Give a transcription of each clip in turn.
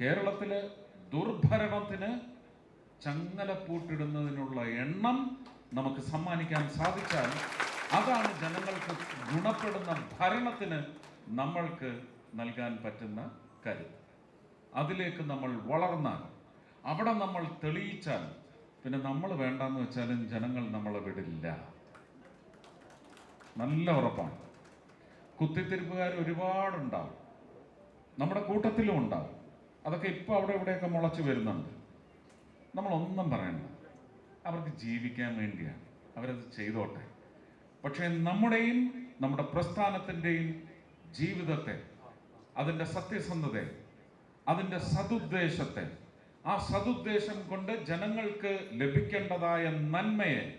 കേരളത്തിലെ ദുർഭരണത്തിന് ചങ്ങലപ്പൂട്ടിടുന്നതിനുള്ള എണ്ണം നമുക്ക് സമ്മാനിക്കാൻ സാധിച്ചാൽ അതാണ് ജനങ്ങൾക്ക് ഗുണപ്പെടുന്ന ഭരണത്തിന് നമ്മൾക്ക് നൽകാൻ പറ്റുന്ന കരുത്ത് അതിലേക്ക് നമ്മൾ വളർന്നാൽ അവിടെ നമ്മൾ തെളിയിച്ചാൽ പിന്നെ നമ്മൾ വേണ്ടെന്ന് വെച്ചാലും ജനങ്ങൾ നമ്മളെ വിടില്ല. നല്ല ഉറപ്പാണ്. കുത്തിത്തിരിപ്പുകാർ ഒരുപാടുണ്ടാവും. നമ്മുടെ കൂട്ടത്തിലും ഉണ്ടാവും. അതൊക്കെ ഇപ്പോൾ അവിടെ ഇവിടെയൊക്കെ മുളച്ചു വരുന്നുണ്ട്. നമ്മളൊന്നും പറയണ്ട. അവർക്ക് ജീവിക്കാൻ വേണ്ടിയാണ്. അവരത് ചെയ്തോട്ടെ. പക്ഷേ നമ്മുടെയും നമ്മുടെ പ്രസ്ഥാനത്തിന്റെയും ജീവിതത്തെ അതിന്റെ സത്യസന്ധതയെ അതിന്റെ സതുദ്ദേശത്തെ ആ സതുദ്ദേശം കൊണ്ട് ജനങ്ങൾക്ക് ലഭിക്കേണ്ടതായ നന്മയെ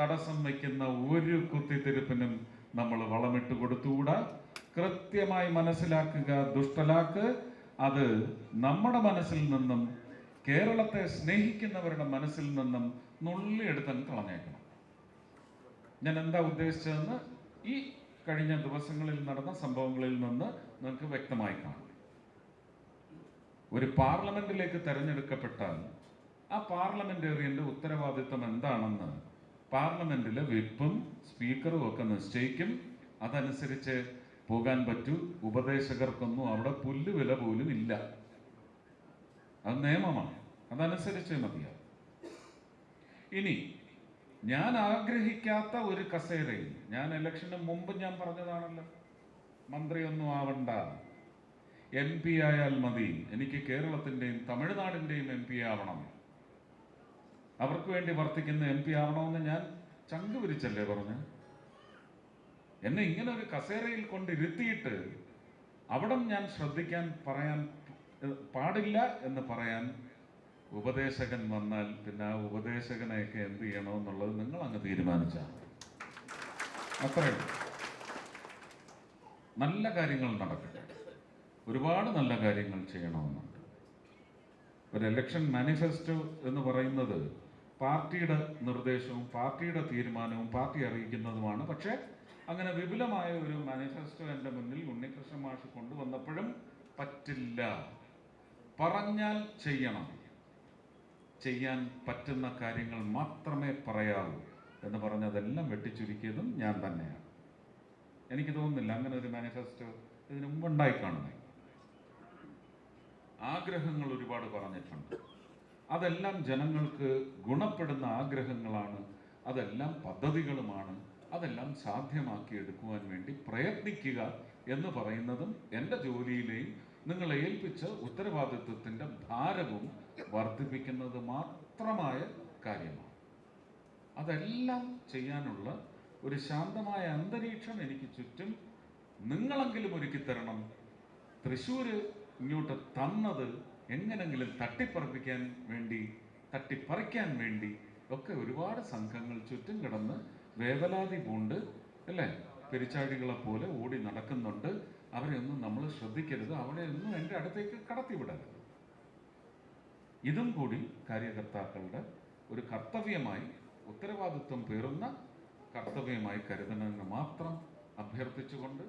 തടസ്സം വയ്ക്കുന്ന ഒരു കുത്തിത്തിരിപ്പിനും നമ്മൾ വളമിട്ട് കൊടുത്തുകൂടാ? കൃത്യമായി മനസ്സിലാക്കുക ദുഷ്ടലാക്ക് അത് നമ്മുടെ മനസ്സിൽ നിന്നും കേരളത്തെ സ്നേഹിക്കുന്നവരുടെ മനസ്സിൽ നിന്നും നുള്ളിയെടുത്തൻ കളഞ്ഞേക്കണം. ഞാൻ എന്താ ഉദ്ദേശിച്ചതെന്ന് ഈ കഴിഞ്ഞ ദിവസങ്ങളിൽ നടന്ന സംഭവങ്ങളിൽ നിന്ന് നിങ്ങൾക്ക് വ്യക്തമായി കാണാം. ഒരു പാർലമെന്റിലേക്ക് തെരഞ്ഞെടുക്കപ്പെട്ടാൽ ആ പാർലമെന്റേറിയന്റെ ഉത്തരവാദിത്വം എന്താണെന്ന് പാർലമെന്റിലെ വിപ്പും സ്പീക്കറും ഒക്കെ നിശ്ചയിക്കും. അതനുസരിച്ച് പോകാൻ പറ്റൂ. ഉപദേശകർക്കൊന്നും അവിടെ പുല്ല് വില പോലും ഇല്ല. അത് നിയമമാണ്. അതനുസരിച്ച് മതിയാവും. ഇനി ഞാൻ ആഗ്രഹിക്കാത്ത ഒരു കസേരയിൽ ഞാൻ ഇലക്ഷന് മുമ്പ് ഞാൻ പറഞ്ഞതാണല്ലോ മന്ത്രിയൊന്നും ആവണ്ട. എം പി ആയാൽ മതി. എനിക്ക് കേരളത്തിന്റെയും തമിഴ്നാടിന്റെയും എം പി ആവണം. അവർക്ക് വേണ്ടി വർത്തിക്കുന്ന എം പി ആവണമെന്ന് ഞാൻ ചങ്ക് വിരിച്ചല്ലേ പറഞ്ഞു എന്നെ ഇങ്ങനെ ഒരു കസേരയിൽ കൊണ്ടിരുത്തിയിട്ട് അവിടം ഞാൻ ശ്രദ്ധിക്കാൻ പറയാൻ പാടില്ല എന്ന് പറയാൻ ഉപദേശകൻ വന്നാൽ പിന്നെ ആ ഉപദേശകനെയൊക്കെ എന്ത് ചെയ്യണമെന്നുള്ളത് നിങ്ങൾ അങ്ങ് തീരുമാനിച്ചാൽ അത്രയേ നല്ല കാര്യങ്ങൾ നടക്കട്ടെ. ഒരുപാട് നല്ല കാര്യങ്ങൾ ചെയ്യണമെന്നുണ്ട്. ഒരു ഇലക്ഷൻ മാനിഫെസ്റ്റോ എന്ന് പറയുന്നത് പാർട്ടിയുടെ നിർദ്ദേശവും പാർട്ടിയുടെ തീരുമാനവും പാർട്ടി അറിയിക്കുന്നതുമാണ്. പക്ഷേ അങ്ങനെ വിപുലമായ ഒരു മാനിഫെസ്റ്റോ എന്റെ മുന്നിൽ ഉണ്ണികൃഷ്ണൻ മാഷ് കൊണ്ടുവന്നപ്പോഴും പറ്റില്ല. പറഞ്ഞാൽ ചെയ്യണം. ചെയ്യാൻ പറ്റുന്ന കാര്യങ്ങൾ മാത്രമേ പറയാവൂ എന്ന് പറഞ്ഞതെല്ലാം വെട്ടിച്ചുരുക്കിയതും ഞാൻ തന്നെയാണ്. എനിക്ക് തോന്നുന്നില്ല അങ്ങനെ ഒരു മാനിഫെസ്റ്റോ ഇതിനു മുമ്പുണ്ടായി കാണുന്നേ. ആഗ്രഹങ്ങൾ ഒരുപാട് പറഞ്ഞിട്ടുണ്ട്. അതെല്ലാം ജനങ്ങൾക്ക് ഗുണപ്പെടുന്ന ആഗ്രഹങ്ങളാണ്. അതെല്ലാം പദ്ധതികളുമാണ്. അതെല്ലാം സാധ്യമാക്കി എടുക്കുവാൻ വേണ്ടി പ്രയത്നിക്കുക എന്ന് പറയുന്നതും എന്റെ ജോലിയിലെയും നിങ്ങളെ ഏൽപ്പിച്ച ഉത്തരവാദിത്വത്തിന്റെ ഭാരവും വർദ്ധിപ്പിക്കുന്നത് മാത്രമായ കാര്യമാണ്. അതെല്ലാം ചെയ്യാനുള്ള ഒരു ശാന്തമായ അന്തരീക്ഷം എനിക്ക് ചുറ്റും നിങ്ങളെങ്കിലും ഒരുക്കി തരണം. തൃശ്ശൂർ ഇങ്ങോട്ട് തന്നത് എങ്ങനെങ്കിലും തട്ടിപ്പറപ്പിക്കാൻ വേണ്ടി തട്ടിപ്പറിക്കാൻ വേണ്ടി ഒക്കെ ഒരുപാട് സംഘങ്ങൾ ചുറ്റും കിടന്ന് വേവലാതി പൂണ്ട് അല്ലേ? പെരിച്ചാഴികളെ പോലെ ഓടി നടക്കുന്നുണ്ട്. അവരെ ഒന്നും നമ്മൾ ശ്രദ്ധിക്കരുത്. അവരെ ഒന്നും എന്റെ അടുത്തേക്ക് കടത്തിവിടരുത് ഇതും കൂടി കാര്യകർത്താക്കളുടെ ഒരു കർത്തവ്യമായി ഉത്തരവാദിത്വം പേറുന്ന കർത്തവ്യമായി കരുതണമെന്ന് മാത്രം അഭ്യർത്ഥിച്ചുകൊണ്ട്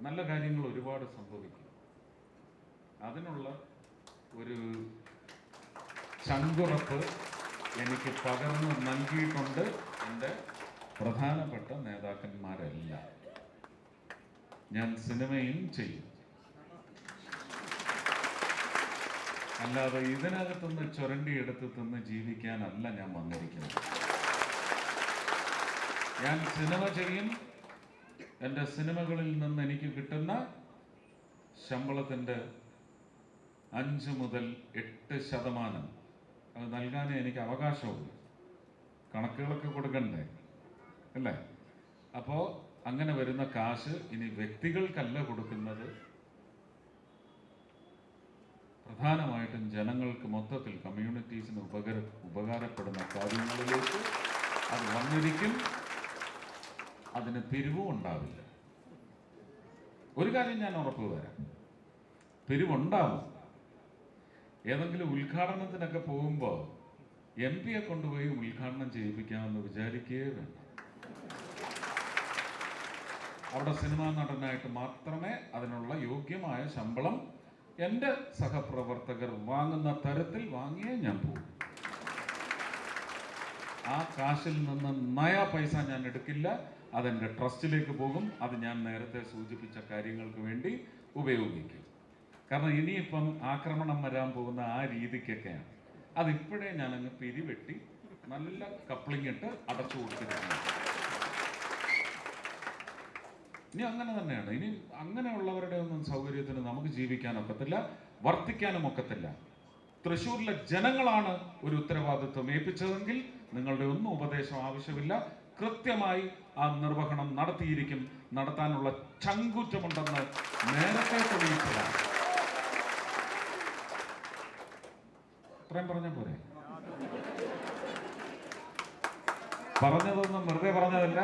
നല്ല കാര്യങ്ങൾ ഒരുപാട് സംഭവിക്കും. അതിനുള്ള ഒരു ചങ്കുറപ്പ് എനിക്ക് പകർന്നു നൽകിയിട്ടുണ്ട് എന്റെ പ്രധാനപ്പെട്ട നേതാക്കന്മാരല്ല. ഞാൻ സിനിമയും ചെയ്യും. അല്ലാതെ ഇതിനകത്തുനിന്ന് ചുരണ്ടിയെടുത്ത് തിന്ന് ജീവിക്കാനല്ല ഞാൻ വന്നിരിക്കുന്നത്. ഞാൻ സിനിമ ചെയ്യും. എന്റെ സിനിമകളിൽ നിന്ന് എനിക്ക് കിട്ടുന്ന ശമ്പളത്തിന്റെ അഞ്ച് മുതൽ എട്ട് ശതമാനം. അത് നൽകാനേ എനിക്ക് അവകാശമുള്ളൂ. കണക്കുകളൊക്കെ കൊടുക്കണ്ടേ? അല്ലേ? അപ്പോൾ അങ്ങനെ വരുന്ന കാശ് ഇനി വ്യക്തികൾക്കല്ല കൊടുക്കുന്നത്. പ്രധാനമായിട്ടും ജനങ്ങൾക്ക് മൊത്തത്തിൽ കമ്മ്യൂണിറ്റീസിന് ഉപകര ഉപകാരപ്പെടുന്ന കാര്യങ്ങളിലേക്ക് അത് വന്നിരിക്കും. അതിന് പിരിവും ഉണ്ടാവില്ല. ഒരു കാര്യം ഞാൻ ഉറപ്പ് തരാം. പിരിവുണ്ടാവും. ഏതെങ്കിലും ഉദ്ഘാടനത്തിനൊക്കെ പോകുമ്പോൾ എം പിയെ കൊണ്ടുപോയി ഉദ്ഘാടനം ചെയ്യിപ്പിക്കാമെന്ന് വിചാരിക്കുകയേ വേണ്ട. അവിടെ സിനിമാ നടനായിട്ട് മാത്രമേ അതിനുള്ള യോഗ്യമായ ശമ്പളം എന്റെ സഹപ്രവർത്തകർ വാങ്ങുന്ന തരത്തിൽ വാങ്ങിയേ ഞാൻ പോകും. ആ കാശിൽ നിന്ന് നയ പൈസ ഞാൻ എടുക്കില്ല. അതെന്റെ ട്രസ്റ്റിലേക്ക് പോകും. അത് ഞാൻ നേരത്തെ സൂചിപ്പിച്ച കാര്യങ്ങൾക്ക് വേണ്ടി ഉപയോഗിക്കും. കാരണം ഇനിയിപ്പം ആക്രമണം വരാൻ പോകുന്ന ആ രീതിക്കൊക്കെയാണ്. അതിപ്പോഴേ ഞാനങ്ങ് പിരിവെട്ടി നല്ല കപ്ലിംഗ് ഇട്ട് അടച്ചു കൊടുത്തിരിക്കുന്നു. ഇനി അങ്ങനെ തന്നെയാണ്. ഇനി അങ്ങനെയുള്ളവരുടെ ഒന്നും സൗകര്യത്തിന് നമുക്ക് ജീവിക്കാൻ ഒക്കത്തില്ല വർത്തിക്കാനും ഒക്കത്തില്ല തൃശ്ശൂരിലെ ജനങ്ങളാണ് ഒരു ഉത്തരവാദിത്വം ഏൽപ്പിച്ചതെങ്കിൽ നിങ്ങളുടെ ഒന്നും ഉപദേശം ആവശ്യമില്ല. കൃത്യമായി ആ നിർവഹണം നടത്തിയിരിക്കും. നടത്താനുള്ള ചങ്കൂറ്റമുണ്ടെന്ന് നേരത്തെ തെളിയിച്ചതാണ്. ഇത്രയും പറഞ്ഞ പോരെ? പറഞ്ഞതൊന്നും വെറുതെ പറഞ്ഞതല്ല.